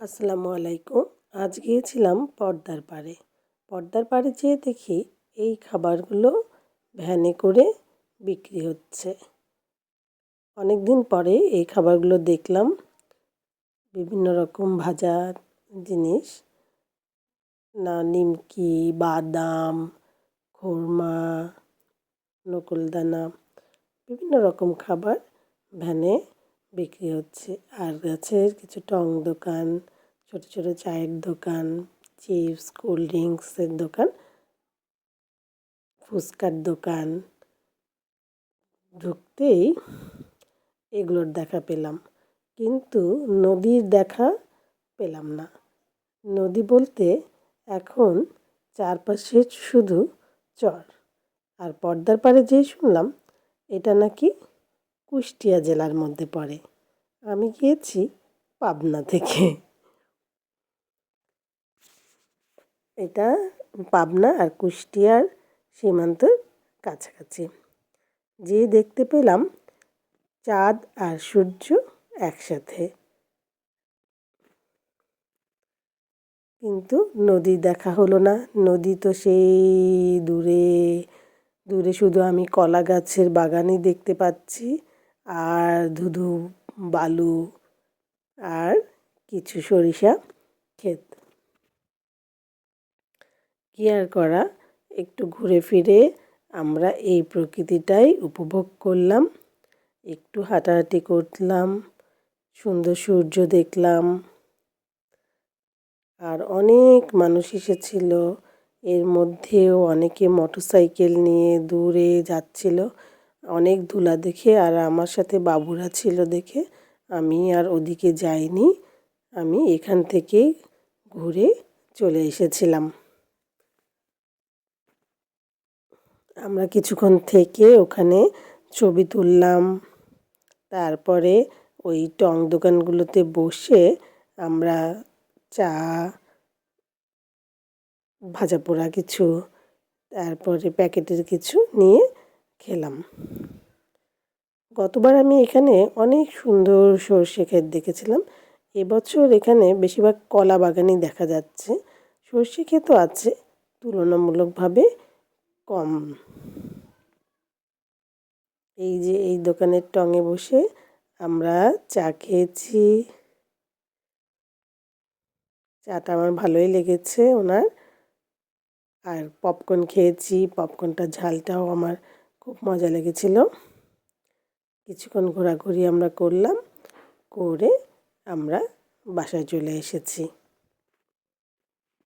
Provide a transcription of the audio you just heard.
আসসালামু আলাইকুম। আজ গিয়েছিলাম পর্দার পাড়ে। পর্দার পাড়ে যেয়ে দেখি এই খাবারগুলো ভ্যানে করে বিক্রি হচ্ছে। অনেক দিন পরে এই খাবারগুলো দেখলাম। বিভিন্ন রকম ভাজা জিনিস। না, নিমকি, বাদাম, খুরমা, নকুলদানা, বিভিন্ন রকম খাবার ভ্যানে বিক্রি হচ্ছে। আর গাছের কিছু টং দোকান, ছোট ছোট চায়ের দোকান, চিপস, কোল্ড ড্রিঙ্কসের দোকান, ফুচকার দোকান। ঢুকতেই এগুলোর দেখা পেলাম। কিন্তু নদীর দেখা পেলাম না। নদী বলতে এখন চারপাশে শুধু চর। আর পর্দার পাড়ে যেই শুনলাম, এটা নাকি কুষ্টিয়া জেলার মধ্যে পড়ে। আমি গিয়েছি পাবনা থেকে। এটা পাবনা আর কুষ্টিয়ার সীমান্তের কাছাকাছি। যে দেখতে পেলাম চাঁদ আর সূর্য একসাথে। কিন্তু নদী দেখা হলো না। নদী তো সেই দূরে দূরে শুধু আমি কলা গাছের বাগানই দেখতে পাচ্ছি। আর ধুধু, বালু আর কিছু সরিষা ক্ষেত। কি আর করা? একটু ঘুরে ফিরে আমরা এই প্রকৃতিটাই উপভোগ করলাম। একটু হাঁটাহাঁটি করলাম, সুন্দর সূর্য দেখলাম। আর অনেক মানুষ এসেছিল। এর মধ্যেও অনেকে মোটর সাইকেল নিয়ে দূরে যাচ্ছিল। অনেক ধুলা দেখে আর আমার সাথে বাবুরা ছিল দেখে আমি আর ওদিকে যাইনি। আমি এখান থেকেই ঘুরে চলে এসেছিলাম। আমরা কিছুক্ষণ থেকে ওখানে ছবি তুললাম। তারপরে ওই টং দোকানগুলোতে বসে আমরা চা, ভাজা পোড়া কিছু, তারপরে প্যাকেটের কিছু নিয়ে খেলাম। গতবার আমি এখানে অনেক সুন্দর সর্ষে ক্ষেত দেখেছিলাম। এবছর এখানে বেশিরভাগ কলা বাগানই দেখা যাচ্ছে। সর্ষে ক্ষেতও আছে, তুলনামূলকভাবে কম। এই যে এই দোকানের টঙে বসে আমরা চা খেয়েছি। চাটা আমার ভালোই লেগেছে ওনার। আর পপকর্ন খেয়েছি পপকর্নটা ঝালটাও আমার খুব মজা লেগেছিল। কিছুক্ষণ ঘোরাঘুরি আমরা করলাম করে আমরা বাসায় চলে এসেছি।